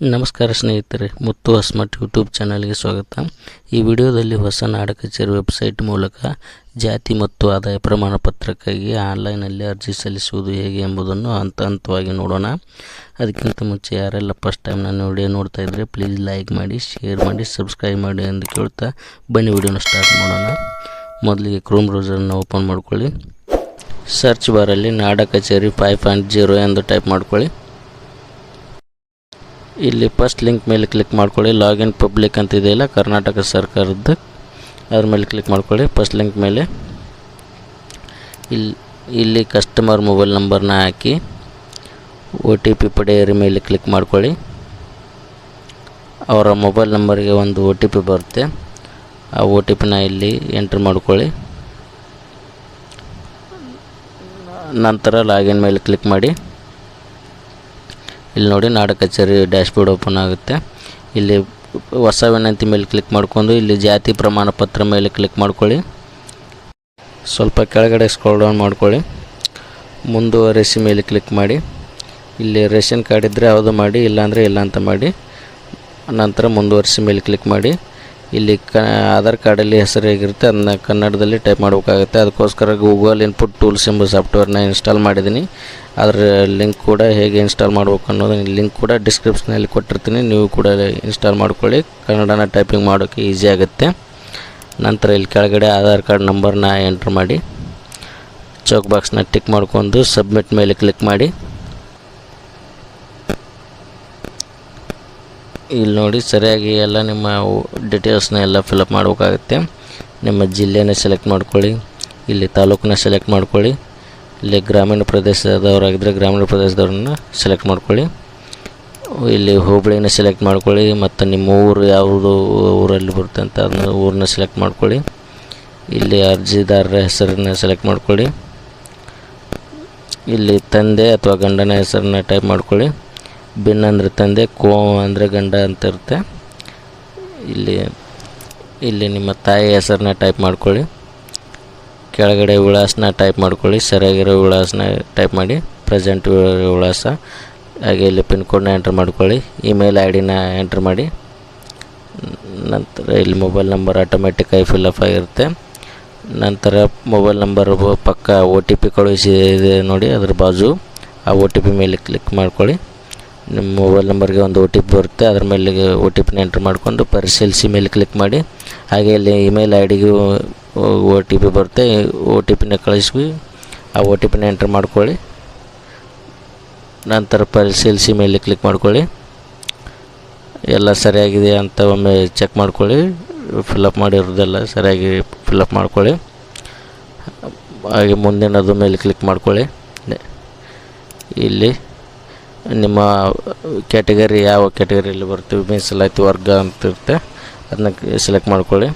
ನಮಸ್ಕಾರ ಸ್ನೇಹಿತರೆ, ಮುತ್ತು ಅಸ್ಮಟ್ ಯೂಟ್ಯೂಬ್ ಚಾನಲ್ಗೆ ಸ್ವಾಗತ. ಈ ವಿಡಿಯೋದಲ್ಲಿ ಹೊಸ ನಾಡ ಕಚೇರಿ ವೆಬ್ಸೈಟ್ ಮೂಲಕ ಜಾತಿ ಮತ್ತು ಆದಾಯ ಪ್ರಮಾಣ ಪತ್ರಕ್ಕಾಗಿ ಆನ್ಲೈನಲ್ಲಿ ಅರ್ಜಿ ಸಲ್ಲಿಸುವುದು ಹೇಗೆ ಎಂಬುದನ್ನು ಹಂತ ಹಂತವಾಗಿ ನೋಡೋಣ. ಅದಕ್ಕಿಂತ ಮುಂಚೆ ಯಾರೆಲ್ಲ ಫಸ್ಟ್ ಟೈಮ್ ನಾನು ವಿಡಿಯೋ ನೋಡ್ತಾ ಇದ್ದರೆ ಪ್ಲೀಸ್ ಲೈಕ್ ಮಾಡಿ, ಶೇರ್ ಮಾಡಿ, ಸಬ್ಸ್ಕ್ರೈಬ್ ಮಾಡಿ ಎಂದು ಕೇಳ್ತಾ ಬನ್ನಿ ವಿಡಿಯೋನ ಸ್ಟಾರ್ಟ್ ಮಾಡೋಣ. ಮೊದಲಿಗೆ ಕ್ರೋಮ್ ಬ್ರೌಸರನ್ನು ಓಪನ್ ಮಾಡ್ಕೊಳ್ಳಿ. Search ಬಾರಲ್ಲಿ Nada Kacheri five point zero ಎಂದು ಟೈಪ್ ಮಾಡ್ಕೊಳ್ಳಿ. ಇಲ್ಲಿ ಫಸ್ಟ್ ಲಿಂಕ್ ಮೇಲೆ ಕ್ಲಿಕ್ ಮಾಡ್ಕೊಳ್ಳಿ. ಲಾಗಿನ್ ಪಬ್ಲಿಕ್ ಅಂತ ಇದೆಯಲ್ಲ ಕರ್ನಾಟಕ ಸರ್ಕಾರದ್ದು. ಅದ್ರ ಮೇಲೆ ಕ್ಲಿಕ್ ಮಾಡ್ಕೊಳ್ಳಿ. ಫಸ್ಟ್ ಲಿಂಕ್ ಮೇಲೆ. ಇಲ್ಲಿ ಇಲ್ಲಿ ಕಸ್ಟಮರ್ ಮೊಬೈಲ್ ನಂಬರ್ನ ಹಾಕಿ ಒ ಟಿ ಪಿ ಪಡೆಯೋರ ಮೇಲೆ ಕ್ಲಿಕ್ ಮಾಡ್ಕೊಳ್ಳಿ. ಅವರ ಮೊಬೈಲ್ ನಂಬರ್ಗೆ ಒಂದು ಒ ಟಿ ಪಿ ಬರುತ್ತೆ. ಆ ಒ ಟಿ ಪಿನ ಇಲ್ಲಿ ಎಂಟ್ರ್ ಮಾಡ್ಕೊಳ್ಳಿ. ನಂತರ ಲಾಗಿನ್ ಮೇಲೆ ಕ್ಲಿಕ್ ಮಾಡಿ. ಇಲ್ಲಿ ನೋಡಿ ನಾಡ ಕಚೇರಿ ಡ್ಯಾಶ್ಬೋರ್ಡ್ ಓಪನ್ ಆಗುತ್ತೆ. ಇಲ್ಲಿ ಹೊಸ ವಿನಂತಿ ಮೇಲೆ ಕ್ಲಿಕ್ ಮಾಡ್ಕೊಂಡು ಇಲ್ಲಿ ಜಾತಿ ಪ್ರಮಾಣ ಪತ್ರ ಮೇಲೆ ಕ್ಲಿಕ್ ಮಾಡ್ಕೊಳ್ಳಿ. ಸ್ವಲ್ಪ ಕೆಳಗಡೆ ಸ್ಕ್ರೋಲ್ ಡೌನ್ ಮಾಡ್ಕೊಳ್ಳಿ. ಮುಂದುವರೆಸಿ ಮೇಲೆ ಕ್ಲಿಕ್ ಮಾಡಿ. ಇಲ್ಲಿ ರೇಷನ್ ಕಾರ್ಡ್ ಇದ್ದರೆ ಯಾವುದು ಮಾಡಿ, ಇಲ್ಲಾಂದರೆ ಇಲ್ಲ ಅಂತ ಮಾಡಿ. ನಂತರ ಮುಂದುವರಿಸಿ ಮೇಲೆ ಕ್ಲಿಕ್ ಮಾಡಿ. ಇಲ್ಲಿ ಕ ಆಧಾರ್ ಕಾರ್ಡಲ್ಲಿ ಹೆಸರು ಹೇಗಿರುತ್ತೆ ಅದನ್ನ ಕನ್ನಡದಲ್ಲಿ ಟೈಪ್ ಮಾಡಬೇಕಾಗುತ್ತೆ. ಅದಕ್ಕೋಸ್ಕರ ಗೂಗಲ್ ಇನ್ಪುಟ್ ಟೂಲ್ಸ್ ಎಂಬ ಸಾಫ್ಟ್ವೇರ್ನ ಇನ್ಸ್ಟಾಲ್ ಮಾಡಿದ್ದೀನಿ ಅದರ ಲಿಂಕ್ ಕೂಡ ಹೇಗೆ ಇನ್ಸ್ಟಾಲ್ ಮಾಡ್ಬೇಕು ಅನ್ನೋದನ್ನ ಲಿಂಕ್ ಕೂಡ ಡಿಸ್ಕ್ರಿಪ್ಷನಲ್ಲಿ ಕೊಟ್ಟಿರ್ತೀನಿ. ನೀವು ಕೂಡ ಇನ್ಸ್ಟಾಲ್ ಮಾಡ್ಕೊಳ್ಳಿ. ಕನ್ನಡನ ಟೈಪಿಂಗ್ ಮಾಡೋಕ್ಕೆ ಈಸಿ ಆಗುತ್ತೆ. ನಂತರ ಇಲ್ಲಿ ಕೆಳಗಡೆ ಆಧಾರ್ ಕಾರ್ಡ್ ನಂಬರ್ನ ಎಂಟ್ರ್ ಮಾಡಿ. ಚೌಕ್ ಬಾಕ್ಸ್ನ ಟಿಕ್ ಮಾಡ್ಕೊಂಡು ಸಬ್ಮಿಟ್ ಮೇಲೆ ಕ್ಲಿಕ್ ಮಾಡಿ. ಇಲ್ಲಿ ನೋಡಿ ಸರಿಯಾಗಿ ಎಲ್ಲ ನಿಮ್ಮ ಡೀಟೇಲ್ಸ್ನ ಎಲ್ಲ ಫಿಲಪ್ ಮಾಡಬೇಕಾಗುತ್ತೆ. ನಿಮ್ಮ ಜಿಲ್ಲೆನ ಸೆಲೆಕ್ಟ್ ಮಾಡ್ಕೊಳ್ಳಿ, ಇಲ್ಲಿ ತಾಲೂಕನ್ನ ಸೆಲೆಕ್ಟ್ ಮಾಡ್ಕೊಳ್ಳಿ, ಇಲ್ಲಿ ಗ್ರಾಮೀಣ ಪ್ರದೇಶದವರಾಗಿದ್ದರೆ ಗ್ರಾಮೀಣ ಪ್ರದೇಶದವ್ರನ್ನ ಸೆಲೆಕ್ಟ್ ಮಾಡ್ಕೊಳ್ಳಿ. ಇಲ್ಲಿ ಹೋಬಳಿನ ಸೆಲೆಕ್ಟ್ ಮಾಡ್ಕೊಳ್ಳಿ, ಮತ್ತು ನಿಮ್ಮ ಊರು ಯಾವುದು ಊರಲ್ಲಿ ಬರುತ್ತೆ ಅಂತ ಅದನ್ನ ಊರನ್ನ ಸೆಲೆಕ್ಟ್ ಮಾಡ್ಕೊಳ್ಳಿ. ಇಲ್ಲಿ ಅರ್ಜಿದಾರರ ಹೆಸರನ್ನ ಸೆಲೆಕ್ಟ್ ಮಾಡ್ಕೊಳ್ಳಿ. ಇಲ್ಲಿ ತಂದೆ ಅಥವಾ ಗಂಡನ ಹೆಸರನ್ನ ಟೈಪ್ ಮಾಡ್ಕೊಳ್ಳಿ. ಬಿನ್ ಅಂದರೆ ತಂದೆ ಕೋ ಅಂದರೆ ಗಂಡ ಅಂತ ಇರುತ್ತೆ. ಇಲ್ಲಿ ಇಲ್ಲಿ ನಿಮ್ಮ ತಾಯಿ ಹೆಸರನ್ನ ಟೈಪ್ ಮಾಡ್ಕೊಳ್ಳಿ. ಕೆಳಗಡೆ ವಿಳಾಸನ ಟೈಪ್ ಮಾಡ್ಕೊಳ್ಳಿ. ಸರಿಯಾಗಿರೋ ವಿಳಾಸನ ಟೈಪ್ ಮಾಡಿ. ಪ್ರೆಸೆಂಟ್ ವಿಳಾಸ. ಹಾಗೆ ಇಲ್ಲಿ ಪಿನ್ ಕೋಡ್ನ ಎಂಟ್ರ್ ಮಾಡ್ಕೊಳ್ಳಿ. ಇಮೇಲ್ ಐ ಡಿನ ಎಂಟ್ರ್ ಮಾಡಿ. ನಂತರ ಇಲ್ಲಿ ಮೊಬೈಲ್ ನಂಬರ್ ಫಿಲ್ ಅಪ್ ಆಗಿರುತ್ತೆ. ನಂತರ ಮೊಬೈಲ್ ನಂಬರ್ ಪಕ್ಕ ಒ ಟಿ ಪಿ ಕಳುಹಿಸಿದೆ ನೋಡಿ ಅದ್ರ ಬಾಜು. ಆ ಒ ಟಿ ಪಿ ಮೇಲೆ ಕ್ಲಿಕ್ ಮಾಡ್ಕೊಳ್ಳಿ. ನಿಮ್ಮ ಮೊಬೈಲ್ ನಂಬರ್ಗೆ ಒಂದು ಒ ಟಿ ಪಿ ಬರುತ್ತೆ. ಅದ್ರ ಮೇಲೆ ಒ ಟಿ ಪಿನ ಎಂಟ್ರ್ ಮಾಡಿಕೊಂಡು ಪರಿಶೀಲಿಸಿ ಮೇಲೆ ಕ್ಲಿಕ್ ಮಾಡಿ. ಹಾಗೆ ಇಲ್ಲಿ ಇಮೇಲ್ ಐ ಡಿಗೂ ಒ ಟಿ ಪಿ ಬರುತ್ತೆ. ಒ ಟಿ ಪಿನ ಕಳಿಸಿ ಆ ಒ ಟಿ ಪಿನ ಎಂಟ್ರ್ ಮಾಡ್ಕೊಳ್ಳಿ. ನಂತರ ಪರಿಶೀಲಿಸಿ ಮೇಲೆ ಕ್ಲಿಕ್ ಮಾಡ್ಕೊಳ್ಳಿ. ಎಲ್ಲ ಸರಿಯಾಗಿದೆ ಅಂತ ಒಮ್ಮೆ ಚೆಕ್ ಮಾಡ್ಕೊಳ್ಳಿ. ಫಿಲಪ್ ಮಾಡಿರೋದೆಲ್ಲ ಸರಿಯಾಗಿ ಫಿಲಪ್ ಮಾಡ್ಕೊಳ್ಳಿ. ಹಾಗೆ ಮುಂದಿನದು ಮೇಲೆ ಕ್ಲಿಕ್ ಮಾಡ್ಕೊಳ್ಳಿ. ಇಲ್ಲಿ ನಿಮ್ಮ ಕ್ಯಾಟಗರಿ ಯಾವ ಕ್ಯಾಟಗರಿಯಲ್ಲಿ ಬರ್ತೀವಿ? ಮೀಸಲಾತಿ ವರ್ಗ ಅಂತ ಇರುತ್ತೆ. ಅದನ್ನ ಸೆಲೆಕ್ಟ್ ಮಾಡ್ಕೊಳ್ಳಿ.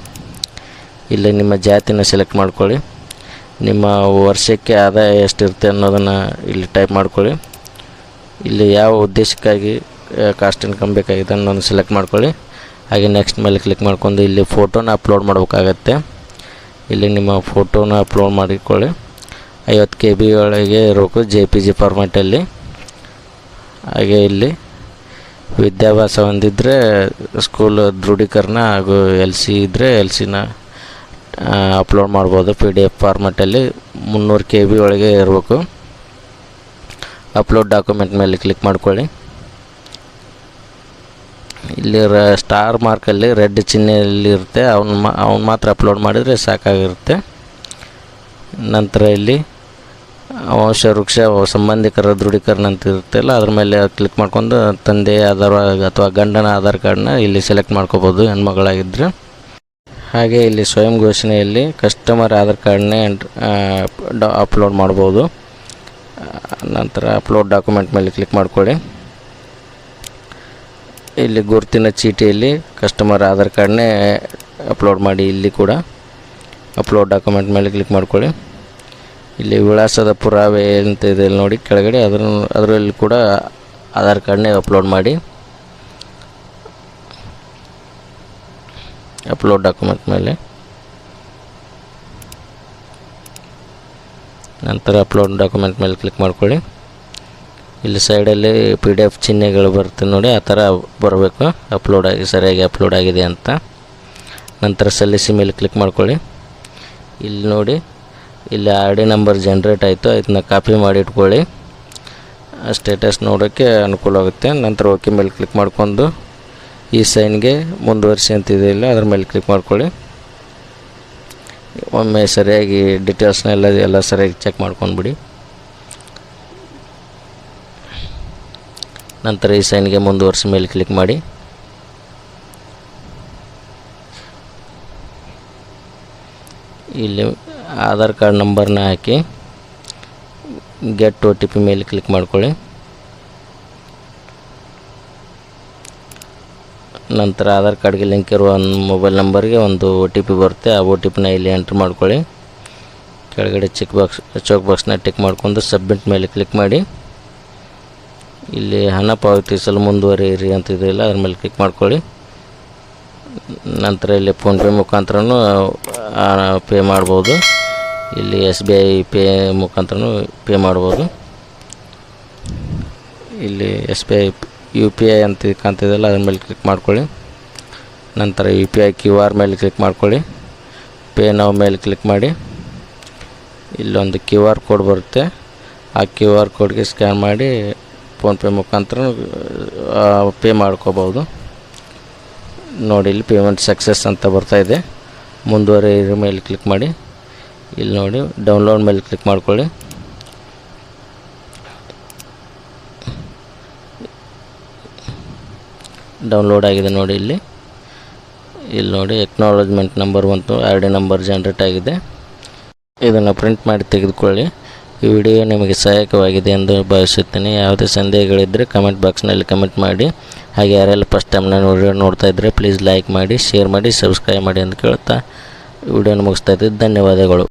ಇಲ್ಲಿ ನಿಮ್ಮ ಜಾತಿನ ಸೆಲೆಕ್ಟ್ ಮಾಡ್ಕೊಳ್ಳಿ. ನಿಮ್ಮ ವರ್ಷಕ್ಕೆ ಆದಾಯ ಎಷ್ಟಿರುತ್ತೆ ಅನ್ನೋದನ್ನು ಇಲ್ಲಿ ಟೈಪ್ ಮಾಡ್ಕೊಳ್ಳಿ. ಇಲ್ಲಿ ಯಾವ ಉದ್ದೇಶಕ್ಕಾಗಿ ಕಾಸ್ಟ್ ಇನ್ಕಮ್ ಬೇಕಾಗಿದೆ ಅನ್ನೋದನ್ನು ಸೆಲೆಕ್ಟ್ ಮಾಡ್ಕೊಳ್ಳಿ. ಹಾಗೆ ನೆಕ್ಸ್ಟ್ ಮೇಲೆ ಕ್ಲಿಕ್ ಮಾಡ್ಕೊಂಡು ಇಲ್ಲಿ ಫೋಟೋನ ಅಪ್ಲೋಡ್ ಮಾಡಬೇಕಾಗತ್ತೆ. ಇಲ್ಲಿ ನಿಮ್ಮ ಫೋಟೋನ ಅಪ್ಲೋಡ್ ಮಾಡಿಕೊಳ್ಳಿ. ಐವತ್ತು ಕೆ ಬಿ ಒಳಗೆ ಇರಬೇಕು ಜೆ ಪಿ ಜಿ ಫಾರ್ಮ್ಯಾಟಲ್ಲಿ ಹಾಗೆ ಇಲ್ಲಿ ವಿದ್ಯಾಭ್ಯಾಸ ಹೊಂದಿದ್ರೆ ಸ್ಕೂಲ್ ದೃಢೀಕರಣ ಹಾಗೂ ಎಲ್ ಸಿ ಇದ್ದರೆ ಎಲ್ ಸಿನ ಅಪ್ಲೋಡ್ ಮಾಡ್ಬೋದು ಪಿ ಡಿ ಎಫ್ ಫಾರ್ಮೆಟಲ್ಲಿ ಮುನ್ನೂರು ಕೆ ಬಿ ಒಳಗೆ ಇರಬೇಕು. ಅಪ್ಲೋಡ್ ಡಾಕ್ಯುಮೆಂಟ್ ಮೇಲೆ ಕ್ಲಿಕ್ ಮಾಡ್ಕೊಳ್ಳಿ. ಇಲ್ಲಿ ರ ಸ್ಟಾರ್ ಮಾರ್ಕಲ್ಲಿ ರೆಡ್ ಚಿಹ್ನೆಯಲ್ಲಿ ಇರುತ್ತೆ. ಅವ್ನ ಮಾ, ಅವ್ನು ಮಾತ್ರ ಅಪ್ಲೋಡ್ ಮಾಡಿದರೆ ಸಾಕಾಗಿರುತ್ತೆ. ನಂತರ ಇಲ್ಲಿ ವಂಶ ವೃಕ್ಷ ಸಂಬಂಧಿಕರ ದೃಢೀಕರಣ ಅಂತ ಇರುತ್ತಲ್ಲ, ಅದ್ರ ಮೇಲೆ ಕ್ಲಿಕ್ ಮಾಡ್ಕೊಂಡು ತಂದೆ ಆಧಾರ್ ಅಥವಾ ಗಂಡನ ಆಧಾರ್ ಕಾರ್ಡ್ನ ಇಲ್ಲಿ ಸೆಲೆಕ್ಟ್ ಮಾಡ್ಕೋಬೋದು ಹೆಣ್ಮಗಳಾಗಿದ್ದರೆ ಹಾಗೆ ಇಲ್ಲಿ ಸ್ವಯಂ ಘೋಷಣೆಯಲ್ಲಿ ಕಸ್ಟಮರ್ ಆಧಾರ್ ಕಾರ್ಡ್ನೇ ಅಪ್ಲೋಡ್ ಮಾಡ್ಬೋದು. ನಂತರ ಅಪ್ಲೋಡ್ ಡಾಕ್ಯುಮೆಂಟ್ ಮೇಲೆ ಕ್ಲಿಕ್ ಮಾಡ್ಕೊಳ್ಳಿ. ಇಲ್ಲಿ ಗುರುತಿನ ಚೀಟಿಯಲ್ಲಿ ಕಸ್ಟಮರ್ ಆಧಾರ್ ಕಾರ್ಡ್ನೇ ಅಪ್ಲೋಡ್ ಮಾಡಿ, ಇಲ್ಲಿ ಕೂಡ ಅಪ್ಲೋಡ್ ಡಾಕ್ಯುಮೆಂಟ್ ಮೇಲೆ ಕ್ಲಿಕ್ ಮಾಡ್ಕೊಳ್ಳಿ. ಇಲ್ಲಿ ವಿಳಾಸದ ಪುರಾವೆ ಅಂತ ಇದೆ ನೋಡಿ ಕೆಳಗಡೆ. ಅದರ ಅದರಲ್ಲಿ ಕೂಡ ಆಧಾರ್ ಕಾರ್ಡ್ನೇ ಅಪ್ಲೋಡ್ ಮಾಡಿ. ಅಪ್ಲೋಡ್ ಡಾಕ್ಯುಮೆಂಟ್ ಮೇಲೆ. ನಂತರ ಅಪ್ಲೋಡ್ ಡಾಕ್ಯುಮೆಂಟ್ ಮೇಲೆ ಕ್ಲಿಕ್ ಮಾಡ್ಕೊಳ್ಳಿ. ಇಲ್ಲಿ ಸೈಡಲ್ಲಿ ಪಿ ಡಿ ಎಫ್ ಚಿಹ್ನೆಗಳು ಬರುತ್ತೆ ನೋಡಿ, ಆ ಥರ ಬರಬೇಕು. ಅಪ್ಲೋಡ್ ಆಗಿ, ಸರಿಯಾಗಿ ಅಪ್ಲೋಡ್ ಆಗಿದೆ ಅಂತ. ನಂತರ ಸಲ್ಲಿಸಿ ಮೇಲೆ ಕ್ಲಿಕ್ ಮಾಡ್ಕೊಳ್ಳಿ. ಇಲ್ಲಿ ನೋಡಿ ಇಲ್ಲಿ ಆರ್ ಡಿ ನಂಬರ್ ಜನ್ರೇಟ್ ಆಯಿತು, ಇದನ್ನ ಕಾಪಿ ಮಾಡಿ ಇಟ್ಕೊಳ್ಳಿ. ಸ್ಟೇಟಸ್ ನೋಡೋಕ್ಕೆ ಅನುಕೂಲ ಆಗುತ್ತೆ. ನಂತರ ಓಕೆ ಮೇಲೆ ಕ್ಲಿಕ್ ಮಾಡ್ಕೊಂಡು ಈ ಸೈನ್ಗೆ ಮುಂದುವರಿಸಿ ಅಂತಿದೆ ಇಲ್ಲ, ಅದ್ರ ಮೇಲೆ ಕ್ಲಿಕ್ ಮಾಡ್ಕೊಳ್ಳಿ. ಒಮ್ಮೆ ಸರಿಯಾಗಿ ಡೀಟೇಲ್ಸ್ನ ಎಲ್ಲ ಎಲ್ಲ ಸರಿಯಾಗಿ ಚೆಕ್ ಮಾಡ್ಕೊಂಡ್ಬಿಡಿ ನಂತರ ಈ ಸೈನ್ಗೆ ಮುಂದುವರಿಸಿ ಮೇಲೆ ಕ್ಲಿಕ್ ಮಾಡಿ. ಇಲ್ಲಿ ಆಧಾರ್ ಕಾರ್ಡ್ ನಂಬರ್ನ ಹಾಕಿ ಗೆಟ್ ಒ ಟಿ ಪಿ ಮೇಲೆ ಕ್ಲಿಕ್ ಮಾಡ್ಕೊಳ್ಳಿ. ನಂತರ ಆಧಾರ್ ಕಾರ್ಡ್ಗೆ ಲಿಂಕ್ ಇರುವ ಮೊಬೈಲ್ ನಂಬರ್ಗೆ ಒಂದು ಒ ಟಿ ಪಿ ಬರುತ್ತೆ, ಆ ಒ ಟಿ ಪಿನ ಇಲ್ಲಿ ಎಂಟ್ರ್ ಮಾಡ್ಕೊಳ್ಳಿ. ಕೆಳಗಡೆ ಚೆಕ್ ಬಾಕ್ಸ್, ಚೌಕ್ ಬಾಕ್ಸ್ನ ಟಿಕ್ ಮಾಡ್ಕೊಂಡು ಸಬ್ಮಿಟ್ ಮೇಲೆ ಕ್ಲಿಕ್ ಮಾಡಿ. ಇಲ್ಲಿ ಹಣ ಪಾವತಿಸಲು ಮುಂದುವರಿಯಿರಿ ಅಂತ ಇದೆಯಲ್ಲ ಅದ್ರ ಮೇಲೆ ಕ್ಲಿಕ್ ಮಾಡ್ಕೊಳ್ಳಿ. ನಂತರ ಇಲ್ಲಿ ಫೋನ್ಪೇ ಮುಖಾಂತರನೂ ಪೇ ಮಾಡ್ಬೋದು. ಇಲ್ಲಿ ಎಸ್ ಬಿ ಐ ಪೇ ಮುಖಾಂತರ ಪೇ ಮಾಡ್ಬೋದು. ಇಲ್ಲಿ S B I U P I ಅಂತ ಕಾಣ್ತಿದೆಯಲ್ಲ, ಅದ್ರ ಮೇಲೆ ಕ್ಲಿಕ್ ಮಾಡ್ಕೊಳ್ಳಿ. ನಂತರ U P I Q R ಮೇಲೆ ಕ್ಲಿಕ್ ಮಾಡ್ಕೊಳ್ಳಿ. ಪೇ ನಾವು ಮೇಲೆ ಕ್ಲಿಕ್ ಮಾಡಿ. ಇಲ್ಲೊಂದು ಕ್ಯೂ ಆರ್ ಕೋಡ್ ಬರುತ್ತೆ. ಆ ಕ್ಯೂ ಆರ್ ಕೋಡ್ಗೆ ಸ್ಕ್ಯಾನ್ ಮಾಡಿ ಫೋನ್ಪೇ ಮುಖಾಂತರ ಪೇ ಮಾಡ್ಕೋಬೋದು. ನೋಡಿ, ಇಲ್ಲಿ ಪೇಮೆಂಟ್ ಸಕ್ಸಸ್ ಅಂತ ಬರ್ತಾ ಇದೆ. ಇದ್ರ ಮೇಲೆ ಕ್ಲಿಕ್ ಮಾಡಿ. ಇಲ್ಲಿ ನೋಡಿ ಡೌನ್ಲೋಡ್ ಮೇಲೆ ಕ್ಲಿಕ್ ಮಾಡಿಕೊಳ್ಳಿ. ಡೌನ್ಲೋಡ್ ಆಗಿದೆ ನೋಡಿ ಇಲ್ಲಿ. ಇಲ್ಲಿ ನೋಡಿ ಎಕ್ನಾಲಜ್ಮೆಂಟ್ ನಂಬರ್ ಬಂತು ಆರ್ ಡಿ ನಂಬರ್ ಜನ್ರೇಟ್ ಆಗಿದೆ. ಇದನ್ನು ಪ್ರಿಂಟ್ ಮಾಡಿ ತೆಗೆದುಕೊಳ್ಳಿ. ಈ ವಿಡಿಯೋ ನಿಮಗೆ ಸಹಾಯಕವಾಗಿದೆ ಎಂದು ಭಾವಿಸುತ್ತೇನೆ. ಯಾವುದೇ ಸಂದೇಹಗಳಿದ್ದರೆ ಕಮೆಂಟ್ ಬಾಕ್ಸ್ನಲ್ಲಿ ಕಮೆಂಟ್ ಮಾಡಿ. ಹಾಗೆ ಯಾರೆಲ್ಲ ಫಸ್ಟ್ ಟೈಮ್ ನಾನು ವಿಡಿಯೋ ನೋಡ್ತಾ ಇದ್ದರೆ ಪ್ಲೀಸ್ ಲೈಕ್ ಮಾಡಿ ಶೇರ್ ಮಾಡಿ ಸಬ್ಸ್ಕ್ರೈಬ್ ಮಾಡಿ ಅಂತ ಕೇಳ್ತಾ ವಿಡಿಯೋನ ಮುಗಿಸ್ತಾ ಇದ್ದೀನಿ ಧನ್ಯವಾದಗಳು.